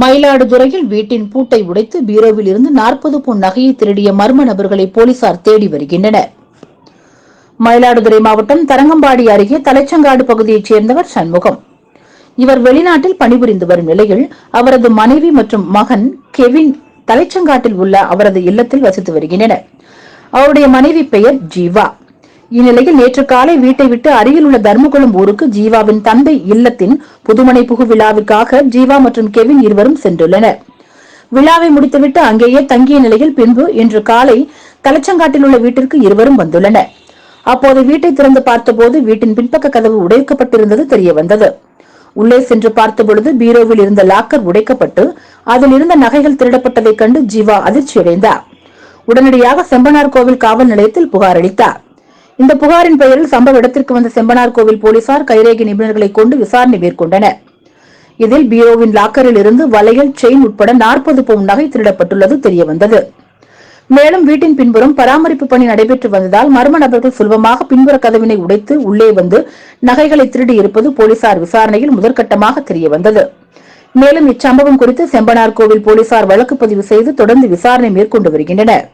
மயிலாடுதுறையில் வீட்டின் பூட்டை உடைத்து பீரோவில் இருந்து நாற்பது பொன் நகையை திருடிய மர்ம நபர்களை போலீசார் தேடி வருகின்றனர். மயிலாடுதுறை மாவட்டம் தரங்கம்பாடி அருகே தலைச்சங்காடு பகுதியைச் சேர்ந்தவர் சண்முகம். இவர் வெளிநாட்டில் பணிபுரிந்து வரும் நிலையில் அவரது மனைவி மற்றும் மகன் கெவின் தலைச்சங்காட்டில் உள்ள அவரது இல்லத்தில் வசித்து வருகின்றனர். அவருடைய மனைவி பெயர் ஜீவா. இந்நிலையில் நேற்று காலை வீட்டை விட்டு அருகில் உள்ள தர்மகுளம் ஊருக்கு ஜீவாவின் தந்தை இல்லத்தின் புதுமனை புகு விழாவிற்காக ஜீவா மற்றும் கெவின் இருவரும் சென்றுள்ளனர். விழாவை முடித்துவிட்டு அங்கேயே தங்கிய நிலையில் பின்பு இன்று காலை தலைச்சங்காட்டில் உள்ள வீட்டிற்கு இருவரும் வந்துள்ளனர். அப்போது வீட்டை திறந்து பார்த்தபோது வீட்டின் பின்பக்க கதவு உடைக்கப்பட்டிருந்தது தெரிய வந்தது உள்ளே சென்று பார்த்தபொழுது பீரோவில் இருந்த லாக்கர் உடைக்கப்பட்டு அதில் இருந்த நகைகள் திருடப்பட்டதைக் கண்டு ஜீவா அதிர்ச்சியடைந்தார். உடனடியாக செம்பனார் கோவில் காவல் நிலையத்தில் புகார் அளித்தார். இந்த புகாரின் பெயரில் சம்பவ இடத்திற்கு வந்த செம்பனார் கோவில் போலீசார் கைரேகை நிபுணர்களை கொண்டு விசாரணை மேற்கொண்டனர். இதில் பீரோவின் லாக்கரில் இருந்து வளையல் செயின் உட்பட நாற்பது பவுன் நகை திருடப்பட்டுள்ளது தெரியவந்தது. மேலும் வீட்டின் பின்புறம் பராமரிப்பு பணி நடைபெற்று வந்ததால் மர்ம நபர்கள் சுலபமாக பின்புற கதவினை உடைத்து உள்ளே வந்து நகைகளை திருடி இருப்பது போலீசார் விசாரணையில் முதற்கட்டமாக தெரியவந்தது. மேலும் இச்சம்பவம் குறித்து செம்பனார் கோவில் போலீசார் வழக்கு பதிவு செய்து தொடர்ந்து விசாரணை மேற்கொண்டு வருகின்றனர்.